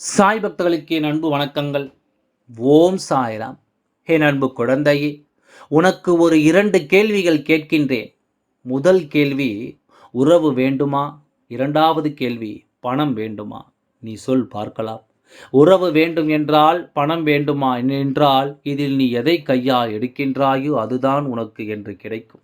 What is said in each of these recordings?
சாய் பக்தர்களுக்கு என் அன்பு வணக்கங்கள். ஓம் சாய்ராம். என் அன்பு குழந்தையே உனக்கு ஒரு இரண்டு கேள்விகள் கேட்கின்றேன். முதல் கேள்வி உறவு வேண்டுமா? இரண்டாவது கேள்வி பணம் வேண்டுமா? நீ சொல் பார்க்கலாம். உறவு வேண்டும் என்றால் பணம் வேண்டுமா? என்றால் இதில் நீ எதை கையால் எடுக்கின்றாயோ அதுதான் உனக்கு என்று கிடைக்கும்.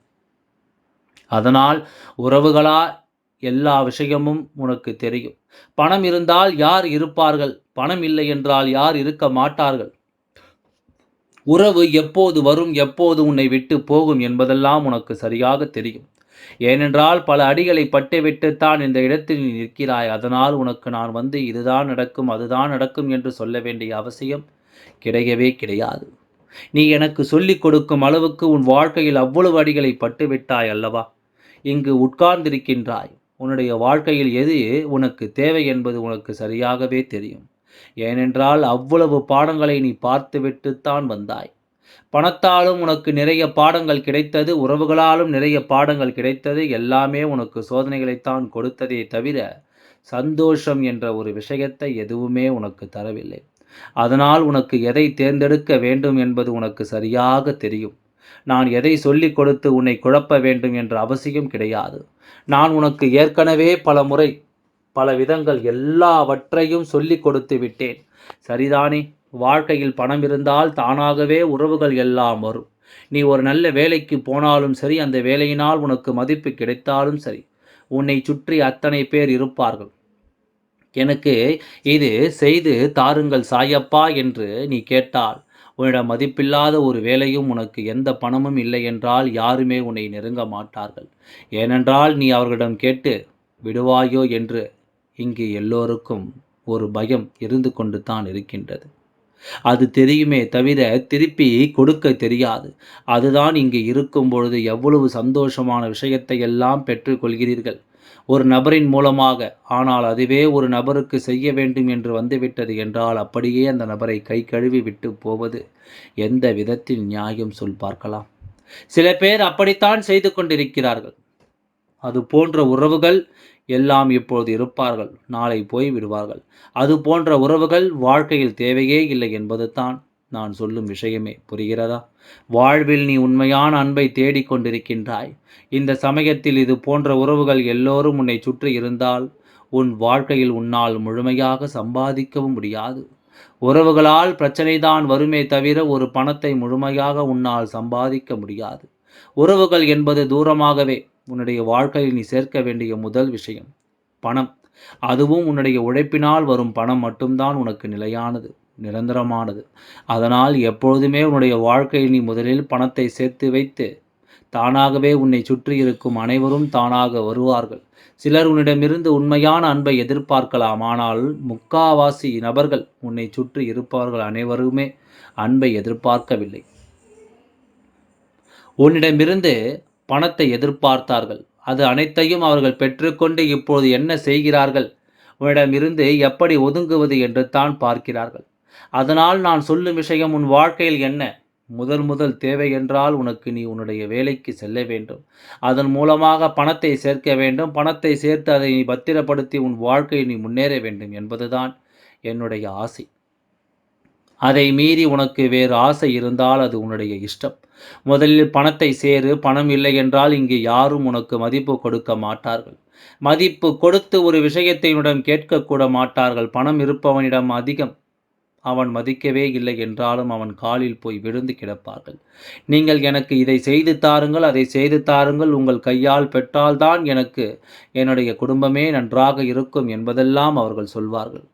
அதனால் உறவுகளா எல்லா விஷயமும் உனக்கு தெரியும். பணம் இருந்தால் யார் இருப்பார்கள்? பணம் இல்லை என்றால் யார் இருக்க மாட்டார்கள்? உறவு எப்போது வரும் எப்போது உன்னை விட்டு போகும் என்பதெல்லாம் உனக்கு சரியாக தெரியும். ஏனென்றால் பல அடிகளை பட்டுவிட்டுத்தான் இந்த இடத்தில் நீ நிற்கிறாய். அதனால் உனக்கு நான் வந்து இதுதான் நடக்கும் அதுதான் நடக்கும் என்று சொல்ல வேண்டிய அவசியம் கிடையவே கிடையாது. நீ எனக்கு சொல்லிக் கொடுக்கும் அளவுக்கு உன் வாழ்க்கையில் அவ்வளவு அடிகளை பட்டுவிட்டாய் அல்லவா? இங்கு உட்கார்ந்திருக்கின்றாய். உன்னுடைய வாழ்க்கையில் எது உனக்கு தேவை என்பது உனக்கு சரியாகவே தெரியும். ஏனென்றால் அவ்வளவு பாடங்களை நீ பார்த்துவிட்டுத்தான் வந்தாய். பணத்தாலும் உனக்கு நிறைய பாடங்கள் கிடைத்தது உறவுகளாலும் நிறைய பாடங்கள் கிடைத்தது எல்லாமே உனக்கு சோதனைகளைத்தான் கொடுத்ததே தவிர சந்தோஷம் என்ற ஒரு விஷயத்தை எதுவுமே உனக்கு தரவில்லை. அதனால் உனக்கு எதை தேர்ந்தெடுக்க வேண்டும் என்பது உனக்கு சரியாக தெரியும். நான் எதை சொல்லிக் கொடுத்து உன்னை குழப்ப வேண்டும் என்ற அவசியம் கிடையாது. நான் உனக்கு ஏற்கனவே பல முறை பல விதங்கள் எல்லாவற்றையும் சொல்லிக் கொடுத்து விட்டேன். சரிதானே? வாழ்க்கையில் பணம் இருந்தால் தானாகவே உறவுகள் எல்லாம் வரும். நீ ஒரு நல்ல வேலைக்கு போனாலும் சரி அந்த வேலையினால் உனக்கு மதிப்பு கிடைத்தாலும் சரி உன்னை சுற்றி அத்தனை பேர் இருப்பார்கள். எனக்கு இது செய்து தாருங்கள் சாயப்பா என்று நீ கேட்டால் உன்னிடம் மதிப்பில்லாத ஒரு வேலையும் உனக்கு எந்த பணமும் இல்லை என்றால் யாருமே உன்னை நெருங்க மாட்டார்கள். ஏனென்றால் நீ அவர்களிடம் கேட்டு விடுவாயோ? என்று இங்கு எல்லோருக்கும் ஒரு பயம் இருந்து கொண்டு தான் இருக்கின்றது. அது தெரியுமே தவிர திருப்பி கொடுக்க தெரியாது. அதுதான் இங்கு இருக்கும் பொழுது எவ்வளவு சந்தோஷமான விஷயத்தை எல்லாம் பெற்றுக்கொள்கிறீர்கள் ஒரு நபரின் மூலமாக ஆனால் அதுவே ஒரு நபருக்கு செய்ய வேண்டும் என்று வந்துவிட்டது என்றால் அப்படியே அந்த நபரை கை கழுவி விட்டு போவது எந்த விதத்தில் நியாயம்? சொல் பார்க்கலாம். சில பேர் அப்படித்தான் செய்து கொண்டிருக்கிறார்கள். அது போன்ற உறவுகள் எல்லாம் இப்பொழுது இருப்பார்கள். நாளை போய் விடுவார்கள். அது போன்ற உறவுகள் வாழ்க்கையில் தேவையே இல்லை என்பது தான் நான் சொல்லும் விஷயமே புரிகிறதா? வாழ்வில் நீ உண்மையான அன்பை தேடிக்கொண்டிருக்கின்றாய் இந்த சமயத்தில் இது போன்ற உறவுகள் எல்லோரும் உன்னை சுற்றி இருந்தால் உன் வாழ்க்கையில் உன்னால் முழுமையாக சம்பாதிக்கவும் முடியாது. உறவுகளால் பிரச்சனைதான் வருமே தவிர ஒரு பணத்தை முழுமையாக உன்னால் சம்பாதிக்க முடியாது. உறவுகள் என்பது தூரமாகவே உன்னுடைய வாழ்க்கையில் நீ சேர்க்க வேண்டிய முதல் விஷயம் பணம். அதுவும் உன்னுடைய உழைப்பினால் வரும் பணம் மட்டும்தான் உனக்கு நிலையானது. நிரந்தரமானது. அதனால் எப்பொழுதுமே உன்னுடைய வாழ்க்கையில் நீ முதலில் பணத்தை சேர்த்து வைத்து தானாகவே உன்னை சுற்றி இருக்கும் அனைவரும் தானாக வருவார்கள். சிலர் உன்னிடமிருந்து உண்மையான அன்பை எதிர்பார்க்கலாம். ஆனால் முக்காவாசி நபர்கள் உன்னை சுற்றி இருப்பவர்கள் அனைவருமே அன்பை எதிர்பார்க்கவில்லை. உன்னிடமிருந்து பணத்தை எதிர்பார்த்தார்கள். அது அனைத்தையும் அவர்கள் பெற்றுக்கொண்டு இப்போது என்ன செய்கிறார்கள்? உன்னிடமிருந்து எப்படி ஒதுங்குவது என்று தான் பார்க்கிறார்கள். அதனால் நான் சொல்லும் விஷயம் உன் வாழ்க்கையில் என்ன? முதல் முதல் தேவை என்றால் உனக்கு நீ உன்னுடைய வேலைக்கு செல்ல வேண்டும். அதன் மூலமாக பணத்தை சேர்க்க வேண்டும். பணத்தை சேர்த்து அதை நீ பத்திரப்படுத்தி உன் வாழ்க்கையை நீ முன்னேற வேண்டும் என்பதுதான் என்னுடைய ஆசை. அதை மீறி உனக்கு வேறு ஆசை இருந்தால் அது உன்னுடைய இஷ்டம். முதலில் பணத்தை சேரு. பணம் இல்லை என்றால் இங்கு யாரும் உனக்கு மதிப்பு கொடுக்க மாட்டார்கள். மதிப்பு கொடுத்து ஒரு விஷயத்தை உன்னிடம் கேட்கக்கூட மாட்டார்கள். பணம் இருப்பவனிடம் அதிகம். அவன் மதிக்கவே இல்லை என்றாலும் அவன் காலில் போய் விழுந்து கிடப்பார்கள். நீங்கள் எனக்கு இதை செய்து தாருங்கள் அதை செய்து தாருங்கள். உங்கள் கையால் பெற்றால்தான் எனக்கு என்னுடைய குடும்பமே நன்றாக இருக்கும் என்பதெல்லாம் அவர்கள் சொல்வார்கள்.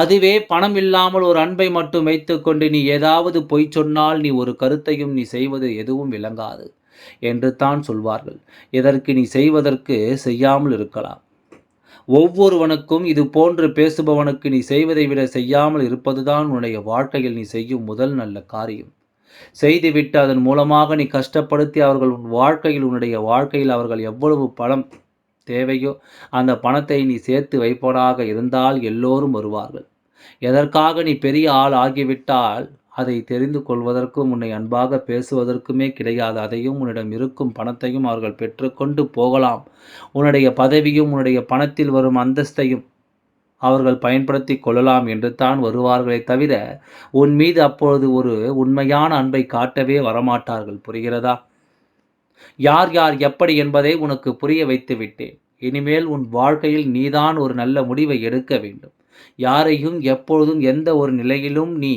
அதுவே பணம் இல்லாமல் ஒரு அன்பை மட்டும் வைத்துக்கொண்டு நீ ஏதாவது பொய் சொன்னால் நீ ஒரு கருத்தையும் நீ செய்வது எதுவும் விளங்காது என்று தான் சொல்வார்கள். இதற்கு நீ செய்வதற்கு செய்யாமல் இருக்கலாம். ஒவ்வொருவனுக்கும் இது போன்று பேசுபவனுக்கு நீ செய்வதை விட செய்யாமல் இருப்பதுதான் உன்னுடைய வாழ்க்கையில் நீ செய்யும் முதல் நல்ல காரியம். செய்துவிட்டு அதன் மூலமாக நீ கஷ்டப்படுத்தி அவர்கள் உன் வாழ்க்கையில் உன்னுடைய வாழ்க்கையில் அவர்கள் எவ்வளவு பணம் தேவையோ அந்த பணத்தை நீ சேர்த்து வைப்பவனாக இருந்தால் எல்லோரும் வருவார்கள். எதற்காக நீ பெரிய ஆள் ஆகிவிட்டால் அதை தெரிந்து கொள்வதற்கும் உன்னை அன்பாக பேசுவதற்குமே கிடையாது. அதையும் உன்னிடம் இருக்கும் பணத்தையும் அவர்கள் பெற்றுக்கொண்டு போகலாம். உன்னுடைய பதவியும் உன்னுடைய பணத்தில் வரும் அந்தஸ்தையும் அவர்கள் பயன்படுத்தி கொள்ளலாம் என்று தான் வருவார்களே தவிர உன் மீது அப்பொழுது ஒரு உண்மையான அன்பை காட்டவே வரமாட்டார்கள். புரிகிறதா? யார் யார் எப்படி என்பதை உனக்கு புரிய வைத்து விட்டேன். இனிமேல் உன் வாழ்க்கையில் நீதான் ஒரு நல்ல முடிவை எடுக்க வேண்டும். யாரையும் எப்பொழுதும் எந்த ஒரு நிலையிலும் நீ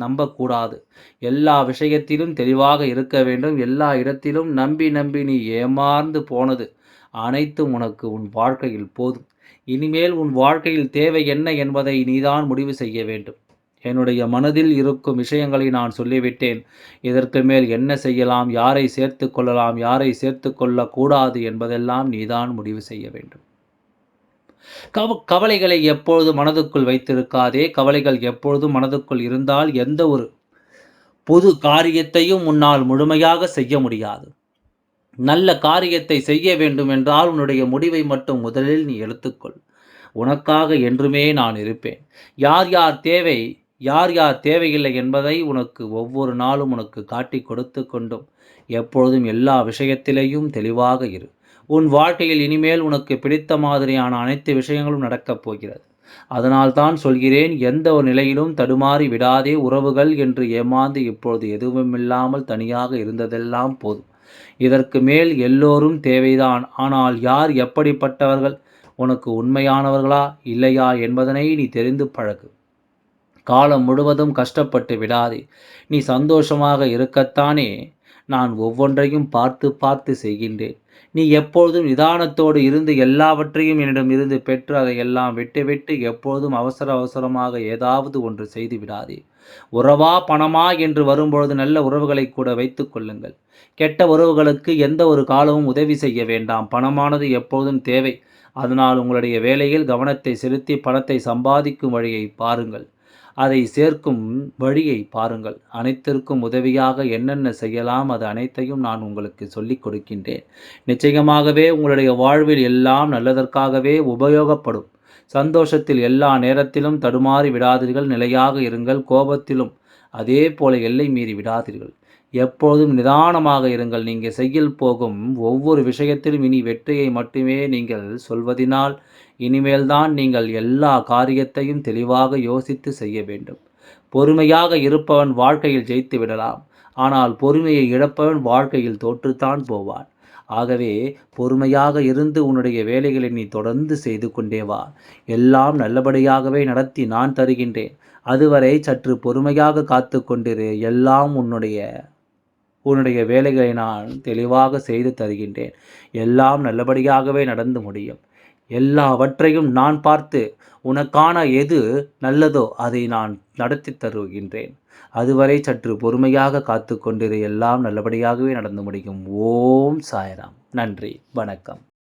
நம்பக்கூடாது. எல்லா விஷயத்திலும் தெளிவாக இருக்க வேண்டும். எல்லா இடத்திலும் நம்பி நம்பி நீ ஏமாந்து போனது அனைத்தும் உனக்கு உன் வாழ்க்கையில் போதும். இனிமேல் உன் வாழ்க்கையில் தேவை என்ன என்பதை நீதான் முடிவு செய்ய வேண்டும். என்னுடைய மனதில் இருக்கும் விஷயங்களை நான் சொல்லிவிட்டேன். இதற்கு மேல் என்ன செய்யலாம்? யாரை சேர்த்து கொள்ளலாம்? யாரை சேர்த்து கொள்ளக்கூடாது என்பதெல்லாம் நீதான் முடிவு செய்ய வேண்டும். கவ கவலைகளை எப்பொழுதும் மனதுக்குள் வைத்திருக்காதே. கவலைகள் எப்பொழுதும் மனதுக்குள் இருந்தால் எந்த ஒரு பொது காரியத்தையும் உன்னால் முழுமையாக செய்ய முடியாது. நல்ல காரியத்தை செய்ய வேண்டும் என்றால் உன்னுடைய முடிவை மட்டும் முதலில் நீ எடுத்துக்கொள். உனக்காக என்றுமே நான் இருப்பேன். யார் யார் தேவை யார் யார் தேவையில்லை என்பதை உனக்கு ஒவ்வொரு நாளும் உனக்கு காட்டி கொடுத்து கொண்டும். எப்பொழுதும் எல்லா விஷயத்திலேயும் தெளிவாக இரு. உன் வாழ்க்கையில் இனிமேல் உனக்கு பிடித்த மாதிரியான அனைத்து விஷயங்களும் நடக்கப் போகிறது. அதனால் தான் சொல்கிறேன் எந்த ஒரு நிலையிலும் தடுமாறி விடாதே உறவுகள் என்று ஏமாந்து இப்பொழுது எதுவுமில்லாமல் தனியாக இருந்ததெல்லாம் போதும். இதற்கு மேல் எல்லோரும் தேவைதான். ஆனால் யார் எப்படிப்பட்டவர்கள்? உனக்கு உண்மையானவர்களா? இல்லையா என்பதனை நீ தெரிந்து பழகு. காலம் முழுவதும் கஷ்டப்பட்டு விடாதே. நீ சந்தோஷமாக இருக்கத்தானே? நான் ஒவ்வொன்றையும் பார்த்து பார்த்து செய்கின்றேன். நீ எப்பொழுதும் நிதானத்தோடு இருந்து எல்லாவற்றையும் என்னிடம் இருந்து பெற்று அதை எல்லாம் விட்டு விட்டு எப்பொழுதும் அவசர அவசரமாக ஏதாவது ஒன்று செய்து விடாதே. உறவா பணமா என்று வரும்பொழுது நல்ல உறவுகளை கூட வைத்து கொள்ளுங்கள். கெட்ட உறவுகளுக்கு எந்த ஒரு காலமும் உதவி செய்ய வேண்டாம். பணமானது எப்பொழுதும் தேவை. அதனால் உங்களுடைய வேலையில் கவனத்தை செலுத்தி பணத்தை சம்பாதிக்கும் வழியை பாருங்கள். அதை சேர்க்கும் வழியை பாருங்கள். அனைத்திற்கும் உதவியாக என்னென்ன செய்யலாம் அது அனைத்தையும் நான் உங்களுக்கு சொல்லிக் கொடுக்கின்றேன். நிச்சயமாகவே உங்களுடைய வாழ்வில் எல்லாம் நல்லதற்காகவே உபயோகப்படும். சந்தோஷத்தில் எல்லா நேரத்திலும் தடுமாறி விடாதீர்கள் நிலையாக இருங்கள் கோபத்திலும். அதே போல எல்லை மீறி விடாதீர்கள். எப்போதும் நிதானமாக இருங்கள். நீங்கள் செய்யில் போகும் ஒவ்வொரு விஷயத்திலும் இனி வெற்றியை மட்டுமே நீங்கள் சொல்வதினால் இனிமேல்தான் நீங்கள் எல்லா காரியத்தையும் தெளிவாக யோசித்து செய்ய வேண்டும். பொறுமையாக இருப்பவன் வாழ்க்கையில் ஜெயித்து விடலாம். ஆனால் பொறுமையை இழப்பவன் வாழ்க்கையில் தோற்றுத்தான் போவான். ஆகவே பொறுமையாக இருந்து உன்னுடைய வேலைகளை நீ தொடர்ந்து செய்து கொண்டே வா. எல்லாம் நல்லபடியாகவே நடத்தி நான் தருகின்றேன். அதுவரை சற்று பொறுமையாக காத்து கொண்டிரு. எல்லாம் உன்னுடைய உன்னுடைய வேலைகளை நான் தெளிவாக செய்து தருகின்றேன். எல்லாம் நல்லபடியாகவே நடந்து முடியும். எல்லாவற்றையும் நான் பார்த்து உனக்கான எது நல்லதோ அதை நான் நடத்தி தருகின்றேன். அதுவரை சற்று பொறுமையாக காத்து கொண்டிரு. எல்லாம் நல்லபடியாகவே நடந்து முடியும். ஓம் சாய்ராம். நன்றி. வணக்கம்.